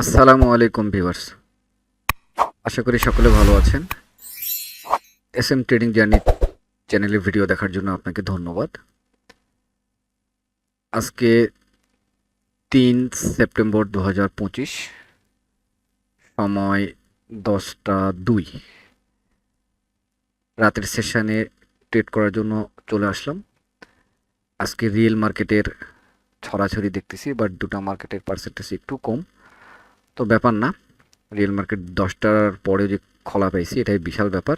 আসসালামু আলাইকুম ভিউয়ার্স। আশা করি সকলে ভালো আছেন। এস এম ট্রেডিং জার্নি চ্যানেলে ভিডিও দেখার জন্য আপনাকে ধন্যবাদ। আজকে তিন সেপ্টেম্বর দু হাজার পঁচিশ, সময় দশটা দুই। রাতের সেশনে ট্রেড করার জন্য চলে আসলাম। আজকে রিয়েল মার্কেটের ছড়াছড়ি দেখতেছি, বাট দুটা মার্কেটের পার্সেন্টেজ একটু কম। তো ব্যাপার না। রিয়েল মার্কেট দশটার পরে যে খোলা পাইছি এটাই বিশাল ব্যাপার।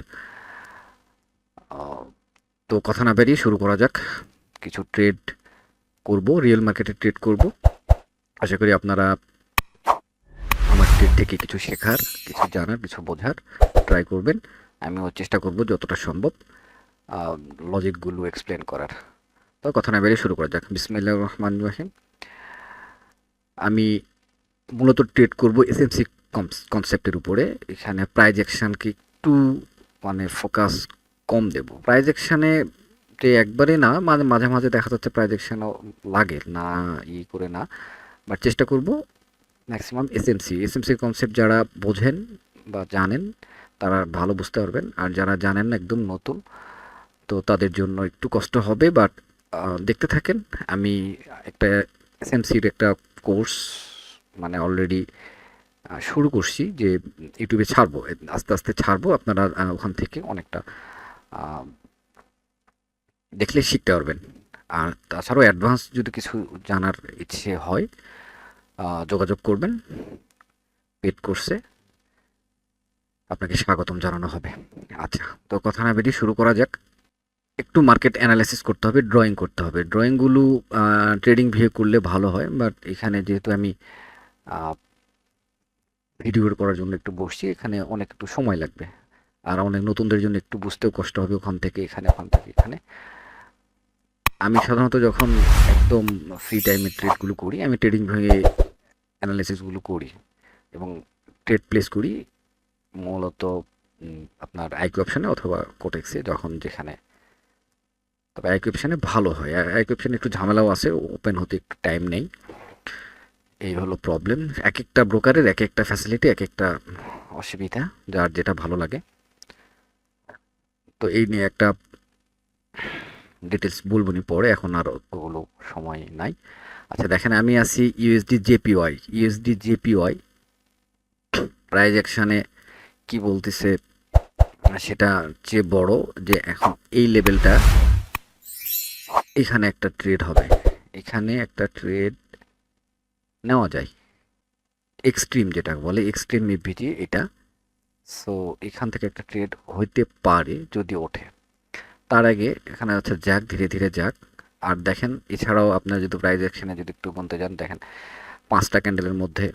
তো কথা না বেরিয়ে শুরু করা যাক। কিছু ট্রেড করব রিয়েল মার্কেটে ট্রেড করব। আশা করি আপনারা আমার ট্রেড থেকে কিছু শেখার, কিছু জানার, কিছু বোঝার ট্রাই করবেন। আমিও চেষ্টা করব যতটা সম্ভব লজিকগুলো এক্সপ্লেন করার। তো কথা না বেরিয়ে শুরু করা যাক। বিসমিল্লাহ রহমান রহিম। আমি মূলত ট্রেড করব এসএমসি কনসেপ্টের উপরে। এখানে প্রাইজ অ্যাকশানকে একটু মানে ফোকাস কম দেব। প্রাইজ অ্যাকশানে যে একবারে না, মাঝে মাঝে মাঝে দেখা যাচ্ছে প্রাইজ অ্যাকশানও লাগে, না ই করে না। বাট চেষ্টা করব ম্যাক্সিমাম এসএমসি এসএমসি কনসেপ্ট যারা বোঝেন বা জানেন, তারা ভালো বুঝতে পারবেন। আর যারা জানেন না, একদম নতুন, তো তাদের জন্য একটু কষ্ট হবে। বাট দেখতে থাকেন, আমি একটা এসএমসির একটা কোর্স মানে অলরেডি শুরু করছি যে ইউটিউবে ছাড়বো। আস্তে আস্তে ছাড়বো, আপনারা ওখান থেকে অনেকটা দেখলে শিখতে পারবেন। আর তাছাড়াও অ্যাডভান্স যদি কিছু জানার ইচ্ছে হয় যোগাযোগ করবেন পেড কোর্সে আপনাকে স্বাগতম জানানো হবে। আচ্ছা তো কথা না বেরিয়ে শুরু করা যাক। একটু মার্কেট অ্যানালাইসিস করতে হবে ড্রয়িং করতে হবে। ড্রয়িংগুলো ট্রেডিং ভিউ করলে ভালো হয় বাট এখানে যেহেতু আমি ভিডিও করার জন্য একটু বসছি, এখানে অনেক একটু সময় লাগবে। আর অনেক নতুনদের জন্য একটু বুঝতেও কষ্ট হবে ওখান থেকে, এখানে, ওখান থেকে, এখানে। আমি সাধারণত যখন একদম ফ্রি টাইমে ট্রেডগুলো করি, আমি ট্রেডিং ভেঙে অ্যানালাইসিসগুলো করি এবং ট্রেড প্লেস করি, মূলত আপনার আইকিউ অপশানে অথবা কোটেক্সে যখন যেখানে তবে আইকিউ অপশানে ভালো হয়। আইকিউ অপশানে একটু ঝামেলাও আছে ওপেন হতে একটু টাইম নেই। এই হলো প্রবলেম এক একটা ব্রোকারের এক একটা ফ্যাসিলিটি এক একটা অসুবিধা, যার যেটা ভালো লাগে। তো এই নিয়ে একটা ডিটেলস বলব নি পরে এখন আর ওগুলো সময় নাই। আচ্ছা দেখেন, আমি আছি USD JPY USD JPY price অ্যাকশানে কি বলতেছে, সেটা যে বড় যে এখন এই লেভেলটা এখানে একটা ট্রেড হবে। এখানে একটা ট্রেড নেওয়া যায়। এক্সট্রিম যেটা বলে এক্সট্রিম ইভিটি এটা সো এখান থেকে একটা ট্রেড হইতে পারে যদি ওঠে। তার আগে এখানে হচ্ছে যাক, ধীরে ধীরে যাক। আর দেখেন, এছাড়াও আপনার যদি প্রাইজ অ্যাকশনে যদি একটু গুনতে যান, দেখেন পাঁচটা ক্যান্ডেলের মধ্যে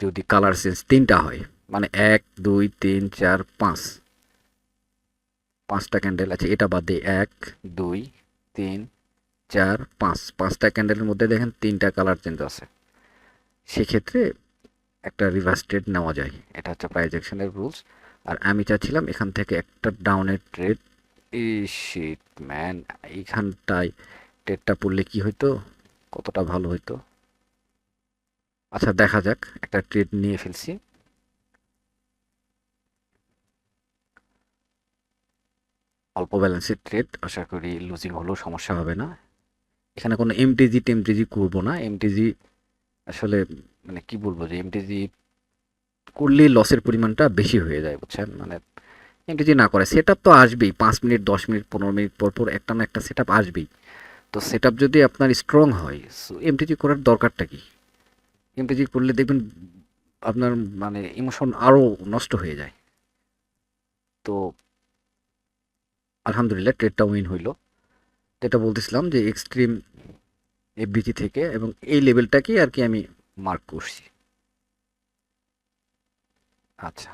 যদি কালার চেঞ্জ তিনটা হয় মানে এক, দুই, তিন, চার, পাঁচ। পাঁচটা ক্যান্ডেল আছে, এটা বাদ দিয়ে এক, দুই, তিন চার, পাঁচ, পাঁচটা ক্যান্ডেলের মধ্যে দেখেন তিনটা কালার চেঞ্জ আছে। সেক্ষেত্রে একটা রিভার্স ট্রেড নেওয়া যায়। এটা হচ্ছে প্রাইজ অ্যাকশনের রুলস আর আমি চাচ্ছিলাম এখান থেকে একটা ডাউনের ট্রেড শিট ম্যান এইখানটায় ট্রেডটা পড়লে কি হইতো? কতটা ভালো হইতো? আচ্ছা দেখা যাক। একটা ট্রেড নিয়ে ফেলছি। অল্প ব্যালেন্সের ট্রেড আশা করি লুজিং হলেও সমস্যা হবে না। এখানে কোনো এমটিজি টেমটিজি করব না। এমটিজি আসলে মানে কি বলব যে এমটিজি করলে লসের পরিমাণটা বেশি হয়ে যায়, বুঝছেন? মানে এমটিজি না করে সেট তো আসবেই। পাঁচ মিনিট, দশ মিনিট, পনেরো মিনিট পর পর একটা না একটা সেট আসবেই। তো সেট যদি আপনার স্ট্রং হয় সো এমটিজি করার দরকারটা কি? এমটিজি করলে দেখবেন আপনার মানে ইমোশন আরও নষ্ট হয়ে যায়। তো আলহামদুলিল্লাহ ট্রেডটা উইন হইল। যেটা বলতেছিলাম যে এক্সট্রিম এফবিজি থেকে এবং এই লেভেলটাকেই আর কি আমি মার্ক করছি। আচ্ছা।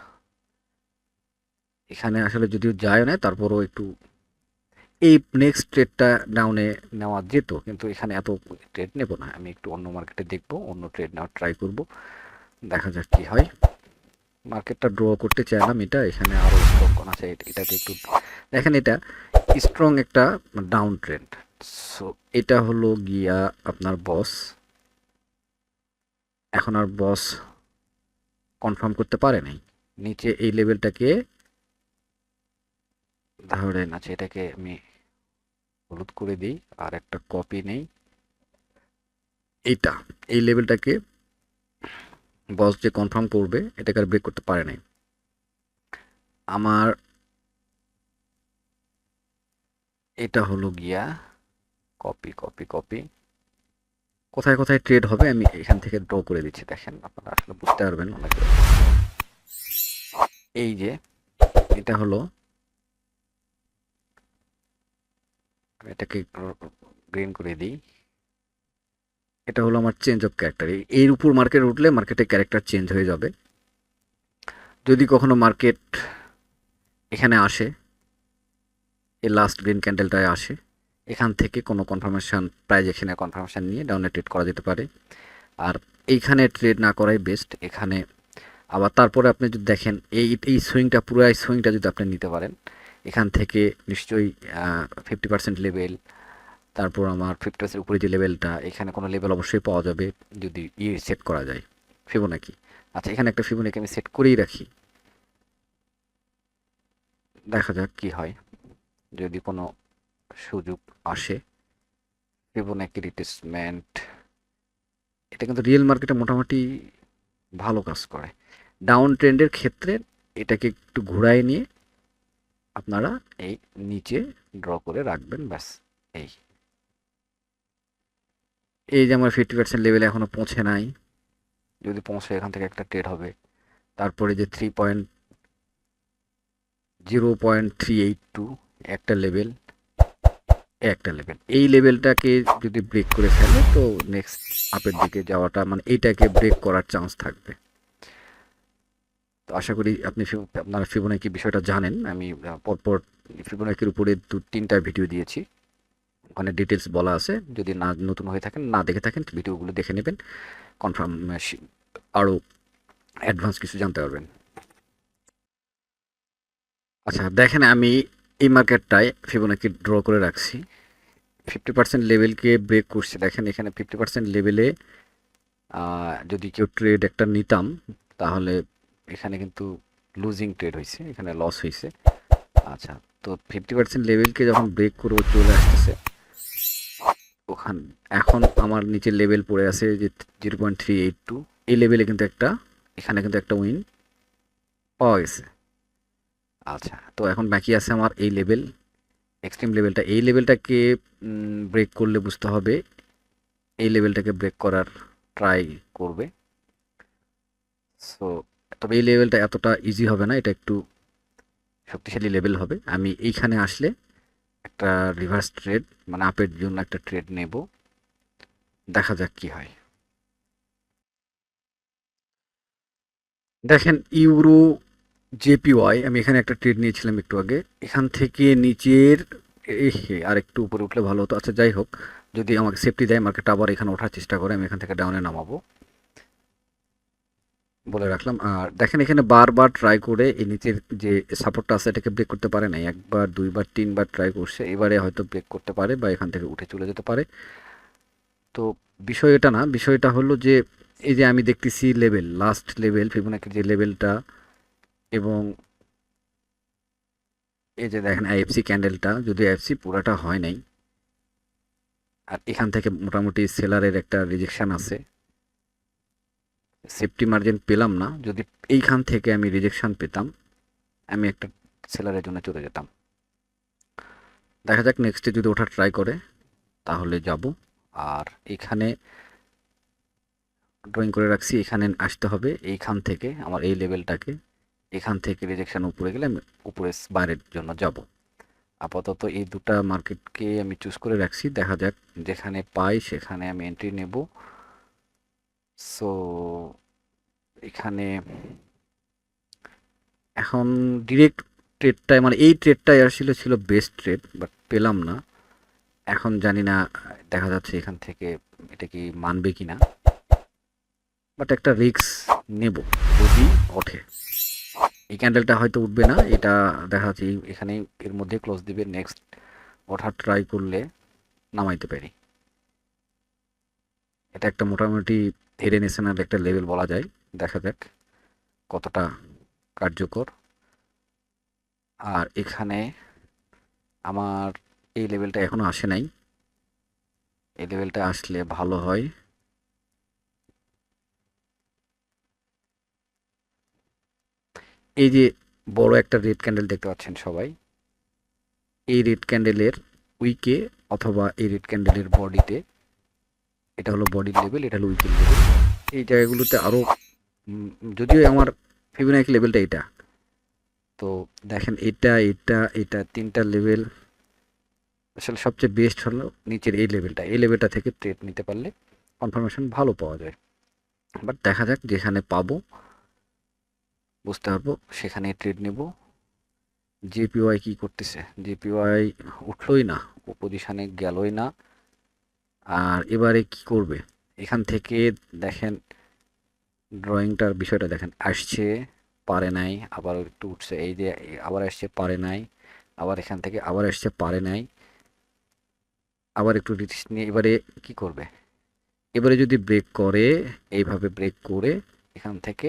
এখানে আসলে যদিও যায় না, তারপরও একটু এই নেক্সট ট্রেডটা ডাউনে নেওয়া যেত, কিন্তু এখানে এত ট্রেড নেব না। আমি একটু অন্য মার্কেটে দেখব, অন্য ট্রেড নেওয়ার ট্রাই করব। দেখা যাক কি হয়। মার্কেটটা ড্র করতে চাইলাম এটা, এখানে আরও আছে এটা- এটাকে একটু দেখেন এটা। স্ট্রং একটা ডাউন ট্রেন্ড সো এটা হলো গিয়া আপনার বস এখন আর বস কনফার্ম করতে পারে নাই। নিচে এই লেভেলটাকে ধরেন আছে এটাকে আমি হলুদ করে দিই, আর একটা কপি নেই। এইটা এই লেভেলটাকে বস যে কনফার্ম করবে, এটাকে আর ব্রেক করতে পারে নাই। আমার এটা হলো গিয়া কপি কপি কপি কোথায় কোথায় ট্রেড হবে আমি এখান থেকে ড্র করে দিচ্ছি, দেখেন আপনারা আসলে বুঝতে পারবেন অনেকে। এই যে, এটা হলো আমি এটাকে গ্রিন করে দিই। এটা হলো আমার চেঞ্জ অফ ক্যারেক্টার এর উপর মার্কেট উঠলে মার্কেটে ক্যারেক্টার চেঞ্জ হয়ে যাবে। যদি কখনো মার্কেট এখানে আসে এই লাস্ট গ্রিন ক্যান্ডেলটায় আসে। এখান থেকে কোনো কনফার্মেশন প্রাইজ এখানে কনফার্মেশন নিয়ে ডাউনে ট্রেড করা যেতে পারে। আর এইখানে ট্রেড না করাই বেস্ট এখানে আবার তারপরে আপনি যদি দেখেন, এই এই সুইংটা পুরো এই সুইংটা যদি আপনি নিতে পারেন, এখান থেকে নিশ্চয়ই ফিফটি পার্সেন্ট লেভেল তারপর আমার ফিফটি পার্সেন্ট উপরে যে লেভেলটা এখানে কোনো লেভেল অবশ্যই পাওয়া যাবে যদি ই সেট করা যায়। ফিবোনাকি আচ্ছা এখানে একটা ফিবোনাকি আমি সেট করেই রাখি। দেখা যাক কি হয়। যদি কোনো সুযোগ আসে ফিবোনাকি রিটেসমেন্ট এটা কিন্তু রিয়েল মার্কেটে মোটামুটি ভালো কাজ করে। ডাউন ট্রেন্ডের ক্ষেত্রে এটাকে একটু ঘুরায় নিয়ে আপনারা এই নিচে ড্র করে রাখবেন, ব্যাস এই। এই যে আমার ফিফটি পার্সেন্ট লেভেলে এখনও পৌঁছে নাই। যদি পৌঁছে এখান থেকে একটা ট্রেড হবে, তারপরে যে three point zero point three eight two একটা লেভেল একটা লেভেল এই লেভেলটাকে যদি ব্রেক করে ফেলে, তো নেক্সট আপের দিকে যাওয়াটা মানে এইটাকে ব্রেক করার চান্স থাকবে। তো আশা করি আপনি আপনারা ফিবোনাকি বিষয়টা জানেন। আমি পরপর ফিবোনাকির উপরে দু, তিনটা ভিডিও দিয়েছি। ওখানে ডিটেলস বলা আছে। যদি না, নতুন হয়ে থাকেন, না দেখে থাকেন ভিডিওগুলো দেখে নেবেন। কনফার্ম আরও অ্যাডভান্স কিছু জানতে পারবেন। আচ্ছা দেখেন আমি এই মার্কেটটায় ফিবোনাকি ড্র করে রাখছি। ফিফটি পার্সেন্ট লেভেলকে ব্রেক করছে। দেখেন এখানে ফিফটি পার্সেন্ট লেভেলে যদি কেউ ট্রেড একটা নিতাম, তাহলে এখানে কিন্তু লুজিং ট্রেড হয়েছে, এখানে লস হয়েছে। আচ্ছা তো ফিফটি পার্সেন্ট লেভেলকে যখন ব্রেক করে ও চলে আসতেছে। ওখান, এখন আমার নিচের লেভেল পড়ে আছে যে zero point three eight two এই লেভেলে কিন্তু একটা, এখানে কিন্তু একটা উইন পাওয়া গেছে। আচ্ছা তো এখন বাকি আছে আমার এই লেভেল এক্সট্রিম লেভেলটা এই লেভেলটাকে ব্রেক করলে বুঝতে হবে, এই লেভেলটাকে ব্রেক করার ট্রাই করবে। সো তবে এই লেভেলটা এতটা ইজি হবে না, এটা একটু শক্তিশালী লেভেল হবে। আমি এইখানে আসলে একটা রিভার্স ট্রেড মানে আপের জন্য একটা ট্রেড নেব। দেখা যাক কি হয়। দেখেন, ইউরো জেপিওয়াই, আমি এখানে একটা ট্রেড নিয়েছিলাম একটু আগে, এখান থেকে নিচের আর একটু উপরে উঠলে ভালো হতো। আচ্ছা যাই হোক, যদি আমাকে সেফটি দেয় মার্কেটটা আবার এখানে ওঠার চেষ্টা করে, আমি এখান থেকে ডাউনে নামাবো। বলে রাখলাম। আর দেখেন, এখানে বারবার ট্রাই করে এই নিচের যে সাপোর্টটা আছে, এটাকে ব্রেক করতে পারে না একবার, দুইবার, তিনবার ট্রাই করছে, এবারে হয়তো ব্রেক করতে পারে বা এখান থেকে উঠে চলে যেতে পারে। তো বিষয় এটা না, বিষয়টা হলো যে, এই যে আমি দেখতেছি লেভেল লাস্ট লেভেল ফিবোনাকির যে লেভেলটা এবং এই যে দেখেন আইএফসি ক্যান্ডেলটা যদি আইএফসি পুরাটা হয় নাই, আর এখান থেকে মোটামুটি সেলারের একটা রিজেকশান আছে। সেফটি মার্জিন পেলাম না, যদি এইখান থেকে আমি রিজেকশান পেতাম, আমি একটা সেলারের জন্য চলে যেতাম। দেখা যাক নেক্সটে যদি ওঠা ট্রাই করে, তাহলে যাব। আর এখানে ড্রয়িং করে রাখছি, এখানে আসতে হবে, এইখান থেকে আমার এই লেভেলটাকে এখান থেকে রিজেকশন উপরে গেলে আমি উপরে বাইরের জন্য যাব। আপাতত এই দুটা মার্কেটকে আমি চুজ করে রাখছি, দেখা যাক যেখানে পাই সেখানে আমি এন্ট্রি নেব। সো এখানে এখন ডিরেক্ট ট্রেডটাই মানে এই ট্রেডটাই আসলে ছিল বেস্ট ট্রেড বাট পেলাম না। এখন জানি না, দেখা যাচ্ছে এখান থেকে এটা কি মানবে কি না বাট একটা রিস্ক নেব, যদি ওঠে। এই ক্যান্ডেলটা হয়তো উঠবে না, এটা দেখা যাচ্ছে এখানে এর মধ্যে ক্লোজ দিবে নেক্সট ওঠার ট্রাই করলে নামাইতে পারি। এটা একটা মোটামুটি ধীরে নেশনাল একটা লেভেল বলা যায়, দেখা যাক কতটা কার্যকর। আর এখানে আমার এই লেভেলটা এখনও আসে নাই। এই লেভেলটা আসলে ভালো হয়। এই যে বড় একটা রেড ক্যান্ডেল দেখতে পাচ্ছেন সবাই, এই রেড ক্যান্ডেলের উইকে অথবা এই রেড ক্যান্ডেলের বডিতে, এটা হলো বডির লেভেল এটা হলো উইকের লেভেল এই জায়গাগুলোতে আরও যদিও আমার ফিবোনাকি লেভেলটা এটা, তো দেখেন এটা এটা এটা, তিনটা লেভেল আসলে সবচেয়ে বেস্ট হলো নিচের এই লেভেলটা এই লেভেলটা থেকে ট্রেড নিতে পারলে কনফার্মেশন ভালো পাওয়া যায়। বাট দেখা যাক যেখানে পাবো। বুঝতে পারব। সেখানে ট্রেড নেব। জেপিওয়াই কি করতেছে? জেপিওয়াই উঠলোই না, ও পজিশানে গেলই না। আর এবারে কি করবে? এখান থেকে দেখেন ড্রয়িংটার বিষয়টা দেখেন, আসছে, পারে নাই, আবার একটু উঠছে, এই যে আবার আসছে, পারে নাই, আবার এখান থেকে আবার আসছে, পারে নাই। আবার একটু রিস্ক নিয়ে এবারে কি করবে? এবারে যদি ব্রেক করে, এইভাবে ব্রেক করে, এখান থেকে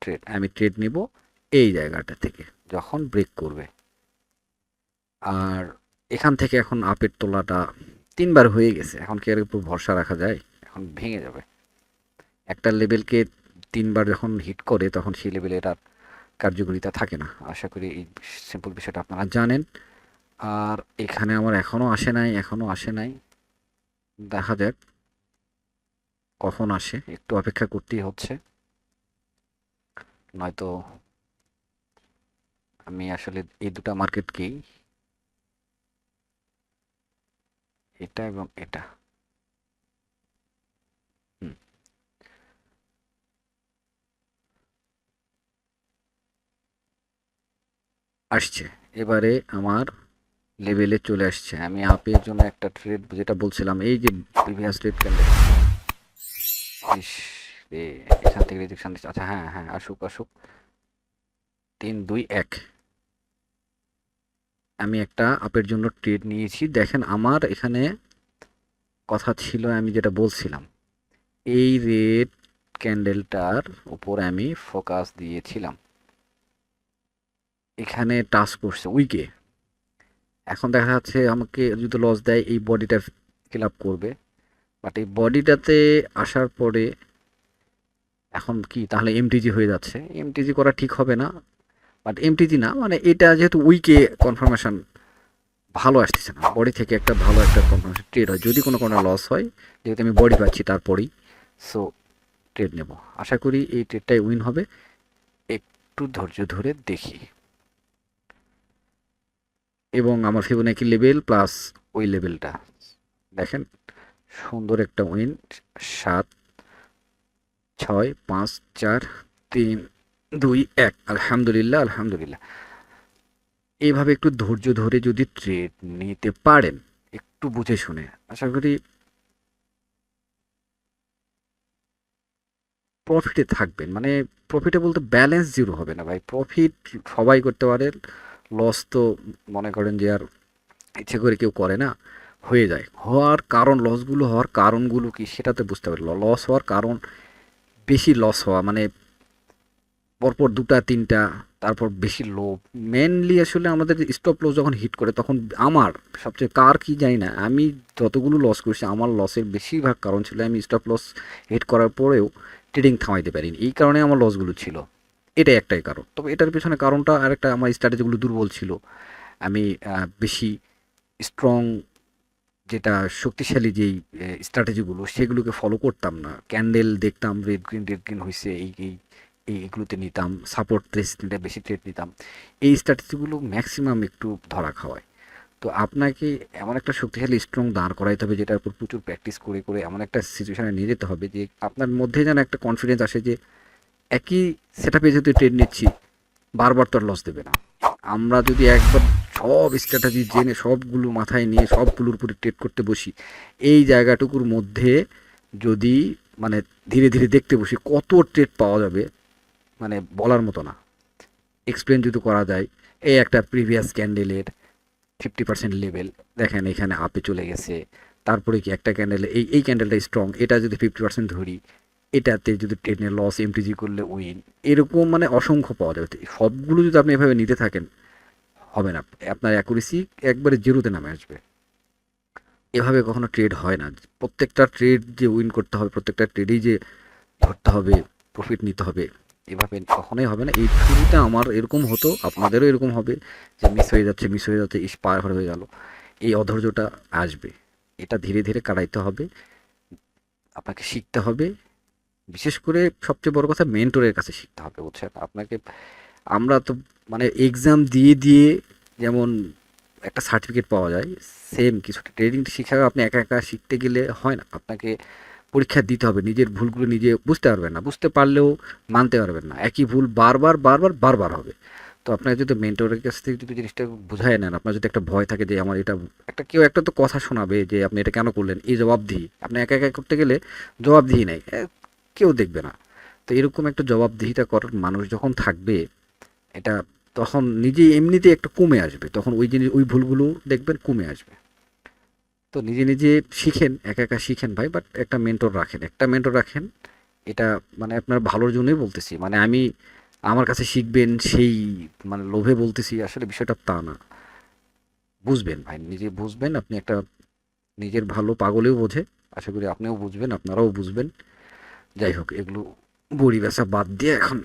ট্রেড আমি ট্রেড নিব এই জায়গাটা থেকে, যখন ব্রেক করবে। আর এখান থেকে এখন আপের তোলাটা তিনবার হয়ে গেছে। এখন কি উপর ভরসা রাখা যায়? এখন ভেঙে যাবে। একটা লেভেলকে তিনবার যখন হিট করে, তখন সেই লেভেলে এটার কার্যকারিতা থাকে না। আশা করি এই সিম্পল বিষয়টা আপনারা জানেন। আর এখানে আমার এখনও আসে নাই এখনও আসে নাই। দেখা যাক কখন আসে। একটু অপেক্ষা করতেই হচ্ছে। নয়তো আমি আসলে এই দুটা মার্কেটকেই এটা এবং এটা। আসছে। এবারে আমার লেভেলে চলে আসছে। আমি আপের জন্য একটা ট্রেড যেটা বলছিলাম, এই যে প্রিভিয়াস ট্রেড ক্যান্ডেল রে এখান থেকে রিজেকশন দিচ্ছে আচ্ছা হ্যাঁ হ্যাঁ আসুক আসুক। তিন, দুই, এক। আমি একটা আপের জন্য ট্রেড নিয়েছি। দেখেন, আমার এখানে কথা ছিল, আমি যেটা বলছিলাম, এই রেড ক্যান্ডেলটার উপর আমি ফোকাস দিয়েছিলাম। এখানে টাচ করছে উইকে এখন দেখা যাচ্ছে, আমাকে যদি লস দেয়, এই বডিটা ফিল করবে। বাট এই বডিটাতে আসার পরে এখন কি, তাহলে এমটিজি হয়ে যাচ্ছে। এমটিজি করা ঠিক হবে না বাট এমটিজি না মানে এটা যেহেতু উইকে কনফার্মেশন ভালো আসতেছে না। বডি থেকে একটা ভালো একটা কনফার্মেশন ট্রেড হয়। যদি কোনো কোনো লস হয়, যেহেতু আমি বডি পাচ্ছি তারপরেই সো ট্রেড নেব। আশা করি এই ট্রেডটাই উইন হবে। একটু ধৈর্য ধরে দেখি। এবং আমার ফিবোনাকি লেভেল প্লাস ওই লেভেলটা দেখেন, সুন্দর একটা উইন সাত। ছয়, পাঁচ, চার, তিন, দুই, এক। আলহামদুলিল্লাহ আলহামদুলিল্লাহ। এইভাবে একটু ধৈর্য ধরে যদি ট্রেড নিতে পারেন, একটু বুঝে শুনে। আশা করি প্রফিটে থাকবেন। মানে প্রফিটে বলতে ব্যালেন্স জিরো হবে না ভাই। প্রফিট সবাই করতে পারে লস তো মনে করেন যে আর ইচ্ছে করে কেউ করে না, হয়ে যায়। হওয়ার কারণ লসগুলো হওয়ার কারণগুলো কি সেটাতে বুঝতে পারি লস হওয়ার কারণ বেশি লস হওয়া মানে পরপর দুটা, তিনটা, তারপর বেশি লো মেনলি আসলে আমাদের স্টপ লস যখন হিট করে, তখন আমার সবচেয়ে কার কি জানি না, আমি যতগুলো লস করছি, আমার লসের বেশিরভাগ কারণ ছিল আমি স্টপ লস হিট করার পরেও ট্রেডিং থামাইতে পারিনি। এই কারণে আমার লসগুলো ছিল। এটাই একটাই কারণ। তবে এটার পেছনে কারণটা আরেকটা, আমার স্ট্র্যাটেজিগুলো দুর্বল ছিল। আমি বেশি স্ট্রং যেটা শক্তিশালী যেই স্ট্র্যাটেজিগুলো সেগুলোকে ফলো করতাম না। ক্যান্ডেল দেখতাম রেড গ্রিন রেড গ্রিন হয়েছে এই এই এইগুলোতে নিতাম সাপোর্ট নিতে বেশি ট্রেড নিতাম। এই স্ট্র্যাটেজিগুলো ম্যাক্সিমাম একটু ধরা খাওয়ায়। তো আপনাকে এমন একটা শক্তিশালী স্ট্রং দাঁড় করাইতে হবে, যেটার উপর প্রচুর প্র্যাকটিস করে করে এমন একটা সিচুয়েশানে নিয়ে যেতে হবে যে আপনার মধ্যে যেন একটা কনফিডেন্স আসে যে, একই সেট আপে যেহেতু ট্রেড নিচ্ছি বারবার তো লস দেবে না। আমরা যদি একবার সব স্ট্র্যাটেজি জেনে, সবগুলো মাথায় নিয়ে, সবগুলোর উপরে ট্রেড করতে বসি, এই জায়গাটুকুর মধ্যে যদি মানে ধীরে ধীরে দেখতে বসি, কত ট্রেড পাওয়া যাবে মানে বলার মতো না। এক্সপ্লেন যদি করা যায়, এই একটা প্রিভিয়াস ক্যান্ডেলের ফিফটি পার্সেন্ট লেভেল দেখেন এখানে আপে চলে গেছে। তারপরে কি একটা ক্যান্ডেলে এই এই ক্যান্ডেলটা স্ট্রং এটা যদি ফিফটি পার্সেন্ট ধরি এটাতে যদি ট্রেনের লস এমটিজি করলে উইন এরকম মানে অসংখ্য পাওয়া যাবে। সবগুলো যদি আপনি এভাবে নিতে থাকেন, হবে না। আপনার অ্যাকুরেসি একবারে জিরোতে নামে আসবে। এভাবে কখনো ট্রেড হয় না। প্রত্যেকটা ট্রেড যে উইন করতে হবে, প্রত্যেকটা ট্রেডেই যে ধরতে হবে প্রফিট নিতে হবে, এভাবে কখনোই হবে না। এই শুরুতে আমার এরকম হতো, আপনাদেরও এরকম হবে যে মিস হয়ে যাচ্ছে মিস হয়ে যাচ্ছে, ইস, পার হয়ে গেল। এই অধৈর্যটা আসবে। এটা ধীরে ধীরে কাটাইতে হবে। আপনাকে শিখতে হবে বিশেষ করে সবচেয়ে বড় কথা মেন্টরের কাছে শিখতে হবে বুঝছেন? আপনাকে আমরা তো মানে এক্সাম দিয়ে দিয়ে যেমন একটা সার্টিফিকেট পাওয়া যায় সেম কিছু। ট্রেডিং শিখা আপনি একা একা শিখতে গেলে হয় না। আপনাকে পরীক্ষা দিতে হবে নিজের ভুলগুলো নিজে বুঝতে পারবেন না। বুঝতে পারলেও মানতে পারবেন না। একই ভুল বারবার বারবার বারবার হবে। তো আপনার যদি মেন্টরের কাছ থেকে যদি জিনিসটা বুঝায় নেন আপনার যদি একটা ভয় থাকে যে আমার এটা একটা কেউ একটা তো কথা শোনাবে যে আপনি এটা কেন করলেন এই জবাবদিহি। আপনি একা একা করতে গেলে জবাবদিহি নেই। এ, কেউ দেখবে না। তো এরকম একটা জবাবদিহিতা করার মানুষ যখন থাকবে, এটা তখন নিজেই এমনিতেই একটা কমে আসবে। তখন ওই জিনিস, ওই ভুলগুলো দেখবেন কমে আসবে। তো নিজে নিজে শিখেন, একা একা শিখেন ভাই বাট একটা মেন্টর রাখেন। একটা মেন্টর রাখেন, এটা মানে আপনার ভালোর জন্যই বলতেছি। মানে আমি আমার কাছে শিখবেন, সেই মানে লোভে বলতেছি, আসলে বিষয়টা তা না। বুঝবেন ভাই, নিজে বুঝবেন, আপনি একটা নিজের ভালো পাগলেও বোঝে। আশা করি আপনিও বুঝবেন, আপনারাও বুঝবেন। যাই হোক এগুলো বড়ি বেচা বাদ দিয়ে এখন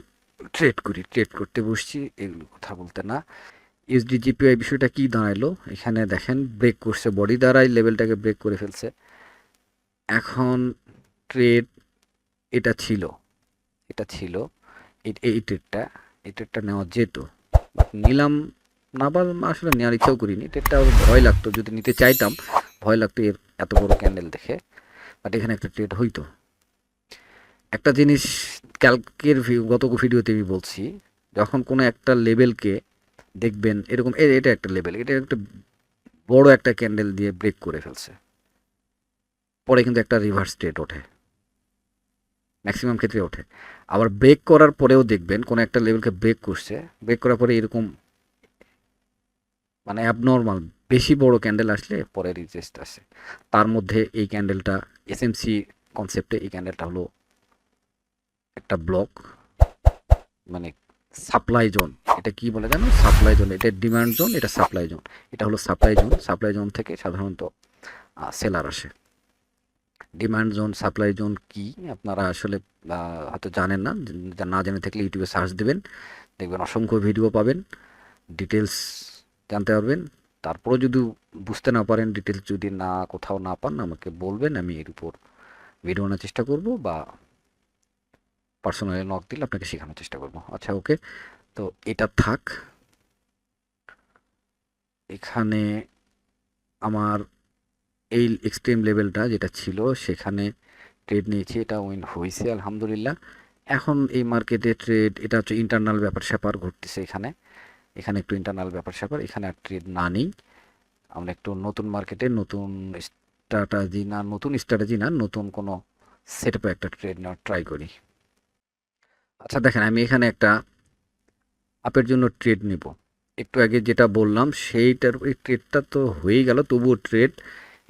ট্রেড করি। ট্রেড করতে বসছি, এগুলো কথা বলতে না। ইউএসডি জিপিআই বিষয়টা কি দাঁড়াইলো? এখানে দেখেন ব্রেক করছে বডি দ্বারাই লেভেলটাকে ব্রেক করে ফেলছে। এখন ট্রেড এটা ছিল এটা ছিল, এই- ট্রেডটা এই ট্রেডটা নেওয়া যেত। বাট নিলাম, না বা আসলে নেওয়ার ইচ্ছাও করিনি। ট্রেডটা ভয় লাগতো, যদি নিতে চাইতাম, ভয় লাগতো এর এত বড় ক্যান্ডেল দেখে। বাট এখানে একটা ট্রেড হইতো। একটা জিনিস কালকের গত ভিডিওতে আমি বলছি, যখন কোনো একটা লেভেলকে দেখবেন, এরকম এটা একটা লেভেল এটা একটা বড় একটা ক্যান্ডেল দিয়ে ব্রেক করে ফেলছে। পরে কিন্তু একটা রিভার্স স্টেট ওঠে। ম্যাক্সিমাম ক্ষেত্রে ওঠে। আবার ব্রেক করার পরেও দেখবেন, কোনো একটা লেভেলকে ব্রেক করছে ব্রেক করার পরে এরকম মানে অ্যাবনর্মাল বেশি বড় ক্যান্ডেল আসলে পরে রিজেস্ট আসে। তার মধ্যে এই ক্যান্ডেলটা এস এসএমসি কনসেপ্টে এই ক্যান্ডেলটা হলো একটা ব্লক মানে সাপ্লাই জোন এটা কি বলে জানো? সাপ্লাই জোন এটা ডিমান্ড জোন এটা সাপ্লাই জোন এটা হলো সাপ্লাই জোন সাপ্লাই জোন থেকে সাধারণত সেলার আসে। ডিমান্ড জোন সাপ্লাই জোন কি? আপনারা আসলে হয়তো জানেন না না জেনে থাকলে ইউটিউবে সার্চ দেবেন, দেখবেন অসংখ্য ভিডিও পাবেন ডিটেলস জানতে পারবেন। তারপরেও যদি বুঝতে না পারেন ডিটেলস যদি না, কোথাও না পান, আমাকে বলবেন, আমি এর উপর ভিডিও আনার চেষ্টা করব বা পার্সোনালি নক দিলে আপনাকে শেখানোর চেষ্টা করব। আচ্ছা ওকে তো এটা থাক। এখানে আমার এই এক্সট্রিম লেভেলটা যেটা ছিল, সেখানে ট্রেড নিয়েছি, এটা উইন হয়েছে, আলহামদুলিল্লাহ। এখন এই মার্কেটে ট্রেড এটা হচ্ছে ইন্টারনাল ব্যাপার স্যাপার ঘটতেছে এখানে। এখানে একটু ইন্টারনাল ব্যাপার স্যাপার, এখানে আর ট্রেড না নেই। আমরা একটু নতুন মার্কেটে নতুন স্ট্র্যাটাজি না, নতুন স্ট্র্যাটেজি না, নতুন কোনো সেটআপে একটা ট্রেড নেওয়ার ট্রাই করি। আচ্ছা দেখেন আমি এখানে একটা আপের জন্য ট্রেড নিব। একটু আগে যেটা বললাম, সেইটার ওই ট্রেডটা তো হয়েই গেল, তবুও ট্রেড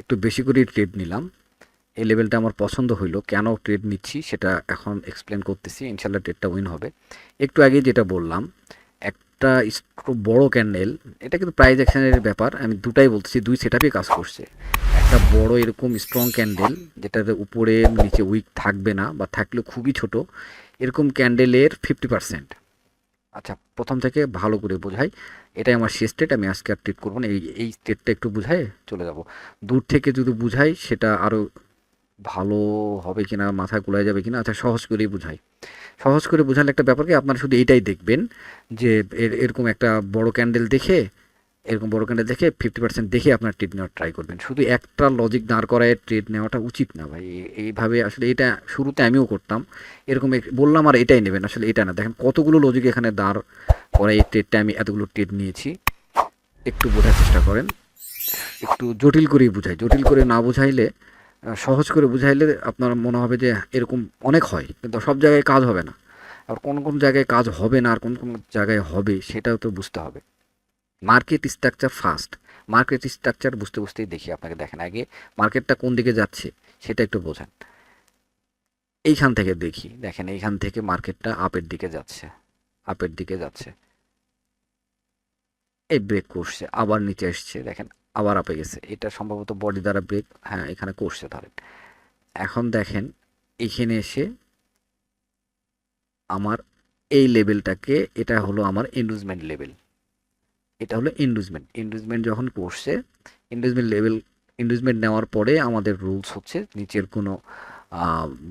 একটু বেশি করে ট্রেড নিলাম। এই লেভেলটা আমার পছন্দ হইল, কেন ট্রেড নিচ্ছি সেটা এখন এক্সপ্লেন করতেছি ইনশাল্লাহ ট্রেডটা উইন হবে। একটু আগে যেটা বললাম, একটা বড় ক্যান্ডেল এটা কিন্তু প্রাইজ অ্যাকশনের ব্যাপার, আমি দুটাই বলতেছি, দুই সেটআপে কাজ করছে। একটা বড় এরকম স্ট্রং ক্যান্ডেল যেটার উপরে নিচে উইক থাকবে না, বা থাকলে খুবই ছোট এরকম ক্যান্ডেলের ফিফটি পার্সেন্ট আচ্ছা প্রথম থেকে ভালো করে বোঝাই, এটাই আমার শেষ স্টেট আমি আজকে আর ট্রিট করব না, এই এই স্টেটটা একটু বুঝাই চলে যাব। দূর থেকে যদি বুঝাই, সেটা আরও ভালো হবে কিনা মাথায় গোলায় যাবে কিনা আচ্ছা সহজ করেই বুঝাই। সহজ করে বোঝালে একটা ব্যাপারকে আপনারা শুধু এইটাই দেখবেন যে এর, এরকম একটা বড় ক্যান্ডেল দেখে এরকম বড় ক্যান্ডেল দেখে ফিফটি পার্সেন্ট দেখে আপনার ট্রেড নেওয়ার ট্রাই করবেন। শুধু একটা লজিক দাঁড় করায় ট্রেড নেওয়াটা উচিত না ভাই। এইভাবে আসলে এটা শুরুতে আমিও করতাম। এরকম বললাম আর এটাই নেবেন, আসলে এটা না। দেখেন কতগুলো লজিক এখানে দাঁড় করায় এই ট্রেডটা আমি এতগুলো ট্রেড নিয়েছি। একটু বোঝার চেষ্টা করেন। একটু জটিল করেই বুঝাই। জটিল করে না বুঝাইলে সহজ করে বুঝাইলে আপনার মনে হবে যে এরকম অনেক হয়। কিন্তু সব জায়গায় কাজ হবে না। আর কোন কোন জায়গায় কাজ হবে না আর কোন কোন জায়গায় হবে, সেটাও তো বুঝতে হবে। Market structure first market structure বুঝতে বুঝতেই দেখি, আপনাকে দেখেন আগে। মার্কেটটা কোন দিকে যাচ্ছে, সেটা একটু বোঝেন। এইখান থেকে দেখি, দেখেন এইখান থেকে মার্কেটটা আপের দিকে যাচ্ছে আপের দিকে যাচ্ছে। এই ব্রেক করছে, আবার নিচে এসছে, দেখেন আবার আপে গেছে। এটা সম্ভবত বডি দ্বারা ব্রেক হ্যাঁ এখানে করছে, ধরেন। এখন দেখেন, এখানে এসে আমার এই লেভেলটাকে এটা হলো আমার ইন্ডুজমেন্ট লেভেল এটা হলো ইন্ডুজমেন্ট ইন্ডুজমেন্ট যখন করছে ইন্ডুজমেন্ট লেভেল ইন্ডুজমেন্ট নেওয়ার পরে আমাদের রুলস হচ্ছে নিচের কোনো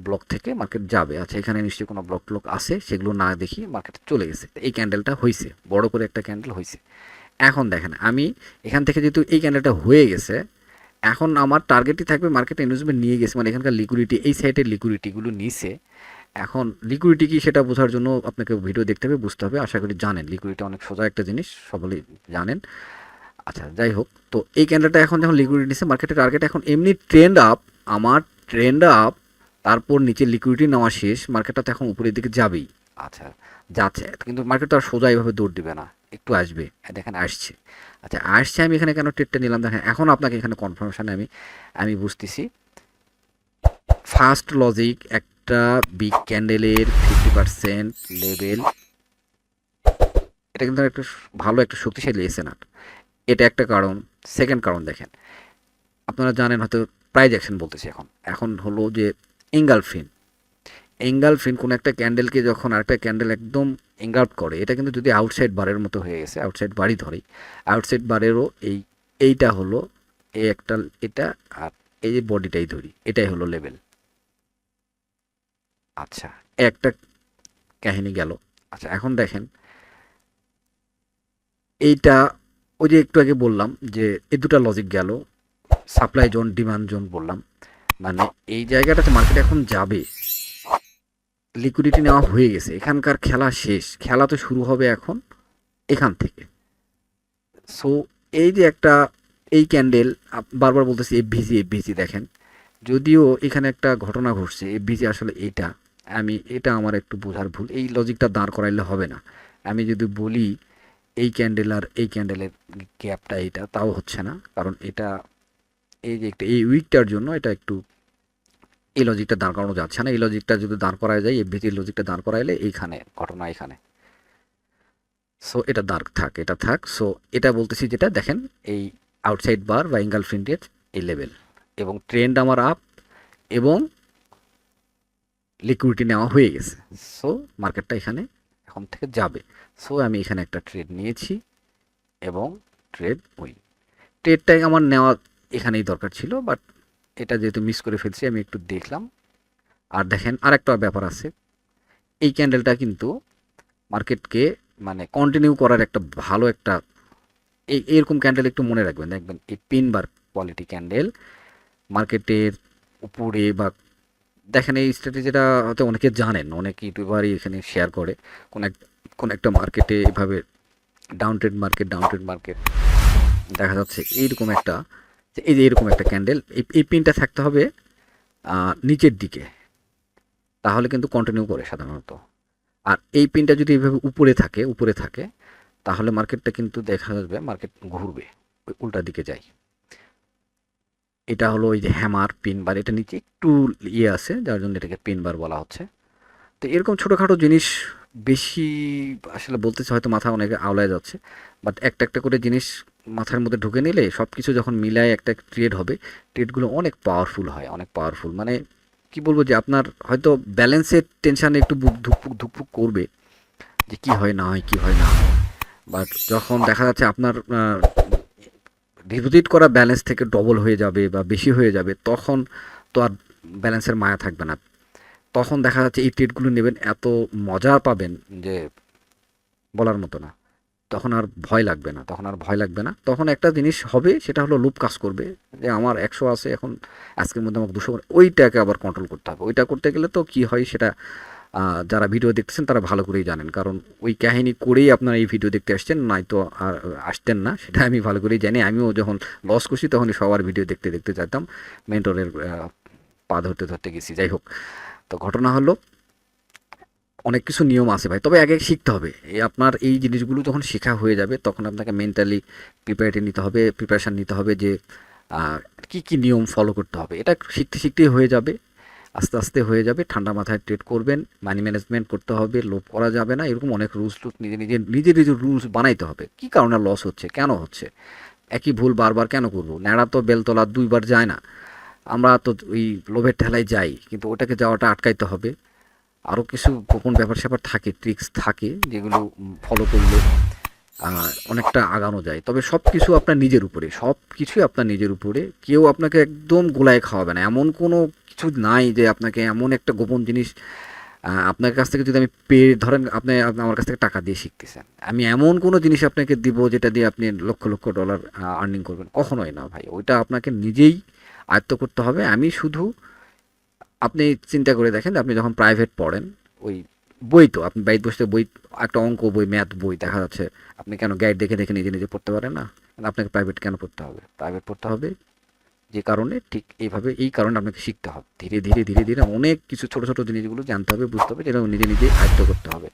ব্লক থেকে মার্কেট যাবে। আচ্ছা এখানে নিশ্চয়ই কোনো ব্লক ট্লক আছে, সেগুলো না দেখি মার্কেটে চলে গেছে। এই ক্যান্ডেলটা হয়েছে বড় করে একটা ক্যান্ডেল হয়েছে এখন দেখেন, আমি এখান থেকে যেহেতু এই ক্যান্ডেলটা হয়ে গেছে, এখন আমার টার্গেটই থাকবে মার্কেট ইনভেস্টমেন্ট নিয়ে গেছে মানে এখানকার লিকুইডিটি এই সাইডের লিকুইডিটিগুলো নিছে। এখন লিকুইডিটি কি সেটা বোঝার জন্য আপনাকে ভিডিও দেখতে হবে বুঝতে হবে। আশা করি জানেন লিকুইডিটি অনেক সোজা একটা জিনিস সকলেই জানেন। আচ্ছা যাই হোক তো এই ক্যান্ডেলটা এখন যখন লিকুইডিটি নিচ্ছে মার্কেটের টার্গেট এখন এমনি ট্রেন্ড আপ আমার ট্রেন্ড আপ তারপর নিচে লিকুইডিটি নেওয়া শেষ মার্কেটটা তো এখন উপরের দিকে যাবেই। আচ্ছা যাচ্ছে কিন্তু মার্কেট তো আর সোজা এইভাবে দৌড় দিবে না একটু আসবে এই দেখেন আসছে। আচ্ছা আসছে আমি এখানে কেন ট্রেডটা নিলাম দেখেন এখন আপনাকে এখানে কনফার্মেশানে আমি আমি বুঝতেছি। ফার্স্ট লজিক একটা বিগ ক্যান্ডেলের ফিফটি পার্সেন্ট লেভেল এটা কিন্তু একটা ভালো, একটা শক্তিশালী এসেনার এটা একটা কারণ। সেকেন্ড কারণ দেখেন। আপনারা জানেন হয়তো প্রাইজ অ্যাকশন বলতেছি এখন। এখন হলো যে এঙ্গালফিন এঙ্গালফিন কোনো একটা ক্যান্ডেলকে যখন আরেকটা ক্যান্ডেল একদম এঙ্গাল্প করে, এটা কিন্তু যদি আউটসাইড বারের মতো হয়ে গেছে আউটসাইড বারই ধরি আউটসাইড বারেরও এই, এইটা হলো, এই একটা, এটা আর এই যে বডিটাই ধরি, এটাই হলো লেভেল আচ্ছা। একটা কাহিনী গেল। আচ্ছা এখন দেখেন। এইটা ওই যে একটু আগে বললাম যে এই দুটা লজিক গেল সাপ্লাই জোন ডিমান্ড জোন বললাম। মানে এই জায়গাটাতে মার্কেট এখন যাবে। লিকুইডিটি নেওয়া হয়ে গেছে। এখানকার খেলা শেষ। খেলা তো শুরু হবে এখন এখান থেকে। সো এই যে একটা এই ক্যান্ডেল বারবার বলতেছি এফভিজি এফভিজি দেখেন। যদিও এখানে একটা ঘটনা ঘটছে এফভিজি আসলে এটা আমি, এটা আমার একটু বোঝার ভুল। এই লজিকটা দাঁড় করাইলে হবে না। আমি যদি বলি, এই ক্যান্ডেল আর এই ক্যান্ডেলের গ্যাপটা এটা তাও হচ্ছে না। কারণ এটা, এই যে একটা, এই উইকটার জন্য এটা একটু, এই লজিকটা দাঁড় করানো যাচ্ছে না। এই লজিকটা যদি দাঁড় করা যায় এফভিজির লজিকটা দাঁড় করাইলে এইখানে, ঘটনা এখানে। সো এটা দাঁড় থাক, এটা থাক। সো এটা বলতেছি যেটা, দেখেন, এই আউটসাইড বার বা ইঙ্গাল ফিন্ডের এই লেভেল এবং ট্রেন্ড আমার আপ এবং লিকুইডিটি নেওয়া হয়ে গেছে। সো মার্কেটটা এখানে এখন থেকে যাবে। সো আমি এখানে একটা ট্রেড নিয়েছি এবং ট্রেড উইন ট্রেডটাই আমার নেওয়া এখানেই দরকার ছিল বাট এটা যেহেতু মিস করে ফেলছি, আমি একটু দেখলাম। আর দেখেন, আরেকটা ব্যাপার আছে। এই ক্যান্ডেলটা কিন্তু মার্কেটকে মানে কন্টিনিউ করার একটা ভালো একটা এই, এরকম ক্যান্ডেল একটু মনে রাখবেন। দেখবেন, এই পিন বার কোয়ালিটি ক্যান্ডেল মার্কেটের উপরে বা দেখেন এই স্ট্র্যাটেজিটা হয়তো অনেকে জানেন, অনেক ইউটিউবারই এখানে শেয়ার করে। কোন এক, কোন একটা মার্কেটে এভাবে down trade market down trade market দেখা যাচ্ছে এইরকম একটা এই যে এরকম একটা ক্যান্ডেল এই পিনটা থাকতে হবে নিচের দিকে। তাহলে কিন্তু কন্টিনিউ করে সাধারণত। আর এই পিনটা যদি এইভাবে উপরে থাকে উপরে থাকে, তাহলে মার্কেটটা কিন্তু দেখা যাবে মার্কেট ঘুরবে উল্টা দিকে যায়। এটা হলো ওই যে হ্যামার পিন বার এটা নিচে একটু ইয়ে আছে, যার জন্য এটাকে পিন বার বলা হচ্ছে। তো এরকম ছোটোখাটো জিনিস বেশি আসলে বলতেছে হয়তো মাথা অনেকে আওলায় যাচ্ছে বাট একটা একটা করে জিনিস মাথার মধ্যে ঢুকে নিলে সব কিছু যখন মিলায় একটা ট্রেড হবে ট্রেডগুলো অনেক পাওয়ারফুল হয়, অনেক পাওয়ারফুল মানে কি বলব যে আপনার হয়তো ব্যালেন্সের টেনশানে একটু বুক ধুকপুক ধুকপুক করবে, যে কি হয় না হয়, কি হয় না হয়। বাট যখন দেখা যাচ্ছে আপনার ডিপোজিট করা ব্যালেন্স থেকে ডবল হয়ে যাবে বা বেশি হয়ে যাবে, তখন তো আর ব্যালেন্সের মায়া থাকবে না। তখন দেখা যাচ্ছে এই ট্রেডগুলো নেবেন, এত মজা পাবেন যে বলার মতো না। তখন আর ভয় লাগবে না, তখন আর ভয় লাগবে না। তখন একটা জিনিস হবে, সেটা হলো লুপ কাজ করবে, যে আমার একশো আছে, এখন আজকের মধ্যে আমাকে দুশো ওইটাকে আবার কন্ট্রোল করতে হবে। ওইটা করতে গেলে তো কি হয়, সেটা যারা ভিডিও দেখতেছেন, তারা ভালো করেই জানেন। কারণ ওই কাহিনী করেই আপনারা এই ভিডিও দেখতে আসছেন, নয়তো আর আসতেন না, সেটা আমি ভালো করেই জানি। আমিও যখন লস করছি, তখনই সবার ভিডিও দেখতে দেখতে যেতাম মেন্টরের পা ধরতে ধরতে গেছি। যাই হোক, তো ঘটনা হলো, অনেক কিছু নিয়ম আছে ভাই, তবে আগে শিখতে হবে। আপনার এই জিনিসগুলো যখন শেখা হয়ে যাবে, তখন আপনাকে মেন্টালি প্রিপারেটি নিতে হবে প্রিপারেশান নিতে হবে যে কি কি নিয়ম ফলো করতে হবে। এটা শিখতে, শিখতেই হয়ে যাবে। আস্তে আস্তে হয়ে যাবে, ঠান্ডা মাথায় ট্রেড করবেন মানি ম্যানেজমেন্ট করতে হবে, লোভ করা যাবে না, এরকম অনেক রুলস টুলস নিজে নিজে নিজে নিজে রুলস বানাইতে হবে। কি কারণে লস হচ্ছে, কেন হচ্ছে? একই ভুল বারবার কেন করব? ন্যাড়া তো বেলতলা দুইবার যায় না। আমরা তো ওই লোভের ঠেলায় যাই, কিন্তু ওটাকে যাওয়াটা আটকাইতে হবে। আরও কিছু গোপন ব্যাপার স্যাপার থাকে ট্রিক্স থাকে, যেগুলো ফলো করলে। অনেকটা আগানো যায়। তবে সব কিছু আপনার নিজের উপরে। সব কিছুই আপনার নিজের উপরে। কেউ আপনাকে একদম গোলায় খাওয়াবে না। এমন কোনো কিছু নাই যে আপনাকে এমন একটা গোপন জিনিস আপনার কাছ থেকে যদি আমি পেয়ে ধরেন আপনি আমার কাছ থেকে টাকা দিয়ে শিখতেছেন। আমি এমন কোনো জিনিস আপনাকে দিব যেটা দিয়ে আপনি লক্ষ লক্ষ ডলার আর্নিং করবেন। কখনোই না ভাই। ওইটা আপনাকে নিজেই আয়ত্ত করতে হবে। আমি শুধু আপনি চিন্তা করে দেখেন, আপনি যখন প্রাইভেট পড়েন, ওই বই তো, আপনি বাইরে বসে বই, একটা অঙ্ক বই, ম্যাথ বই, দেখা যাচ্ছে আপনি কেন গাইড দেখে দেখে নিজে নিজে পড়তে পারেন না? আপনাকে প্রাইভেট কেন পড়তে হবে? প্রাইভেট পড়তে হবে যে কারণে ঠিক এইভাবে, এই কারণে আপনাকে শিখতে হবে। ধীরে ধীরে ধীরে ধীরে অনেক কিছু ছোট ছোট জিনিসগুলো জানতে হবে, বুঝতে হবে যেটা নিজে নিজে আয়ত্ত করতে হবে।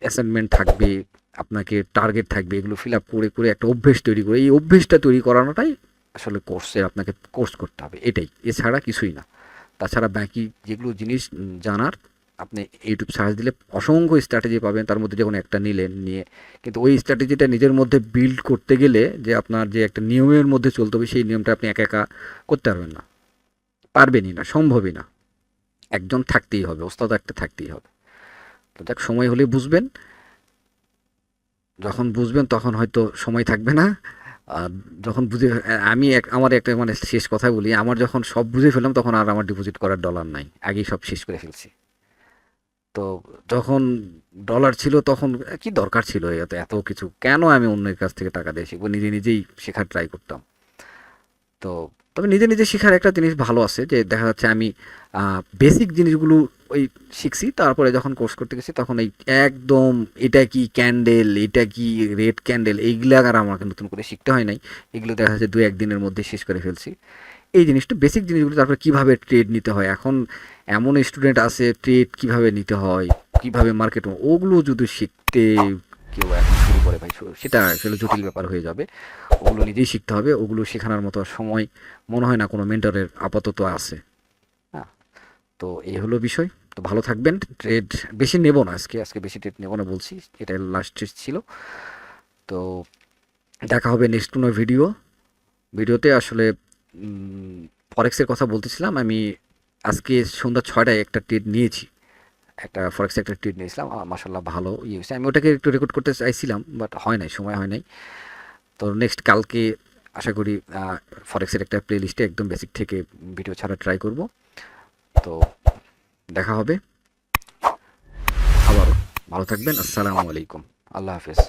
অ্যাসাইনমেন্ট থাকবে, আপনাকে টার্গেট থাকবে, এগুলো ফিল আপ করে করে একটা অভ্যেস তৈরি করে, এই অভ্যেসটা তৈরি করানোটাই আসলে কোর্সের আপনাকে কোর্স করতে হবে, এটাই। এছাড়া কিছুই না। তাছাড়া বাকি যেগুলো জিনিস জানার আপনি ইউটিউব সার্চ দিলে অসংখ্য স্ট্র্যাটেজি পাবেন। তার মধ্যে যখন একটা নিলেন, নিয়ে। কিন্তু ওই স্ট্র্যাটেজিটা নিজের মধ্যে বিল্ড করতে গেলে যে আপনার যে একটা নিয়মের মধ্যে চলতে হবে, সেই নিয়মটা আপনি একা একা করতে পারবেন না। পারবেনই না, সম্ভবই না। একজন থাকতেই হবে, ওস্তাদ একটা থাকতেই হবে। তো দেখ, সময় হলে বুঝবেন। যখন বুঝবেন, তখন হয়তো সময় থাকবে না। আর যখন বুঝে, আমি এক, আমার একটা মানে শেষ কথা বলি, আমার যখন সব বুঝে ফেললাম, তখন আর আমার ডিপোজিট করার ডলার নাই। আগেই সব শেষ করে ফেলছি। তো যখন ডলার ছিল তখন কি দরকার ছিল এত এত কিছু? কেন আমি অন্যের কাছ থেকে টাকা দিয়ে শিখব? নিজে নিজেই শেখার ট্রাই করতাম। তো তবে নিজে নিজে শেখার একটা জিনিস ভালো আছে যে দেখা যাচ্ছে আমি বেসিক জিনিসগুলো ওই শিখছি। তারপরে যখন কোর্স করতে গেছি তখন এই একদম এটা কি ক্যান্ডেল এটা কি রেড ক্যান্ডেল এইগুলো আর আমাকে নতুন করে শিখতে হয় নাই। এগুলো দেখা যাচ্ছে দু একদিনের মধ্যে শেষ করে ফেলছি। এই জিনিসটা বেসিক জিনিসগুলো তারপরে কীভাবে ট্রেড নিতে হয়? এখন এমন স্টুডেন্ট আছে ট্রেড কীভাবে নিতে হয়? কীভাবে মার্কেট ওগুলো যদি শিখতে কেউ এখন শুরু করে ভাই, সেটা আসলে জটিল ব্যাপার হয়ে যাবে। ওগুলো নিজেই শিখতে হবে, ওগুলো শেখানোর মতো সময় মনে হয় না কোনো মেন্টরের আপাতত আছে। হ্যাঁ তো এই হলো বিষয়। তো ভালো থাকবেন ট্রেড বেশি নেব না আজকে আজকে বেশি ট্রেড নেব না বলছি, এটা লাস্ট ছিল। তো দেখা হবে নেক্সট কোনো ভিডিও ভিডিওতে আসলে ফরেক্সের কথা বলতেছিলাম, আমি আজকে সন্ধ্যা ছয়টায় একটা ট্রেড নিয়েছি। একটা ফরেক্স একটা ট্রেড নিয়েছিলাম মাসাল্লাহ ভালো ইয়ে হয়েছে। আমি ওটাকে একটু রেকর্ড করতে চাইছিলাম বাট হয় নাই, সময় হয় নাই। তো নেক্সট কালকে আশা করি ফরেক্সের একটা প্লে লিস্টে একদম বেসিক থেকে ভিডিও ছাড়া ট্রাই করব। তো দেখা হবে। আবারও ভালো থাকবেন, আসসালামু আলাইকুম। আল্লাহ হাফেজ।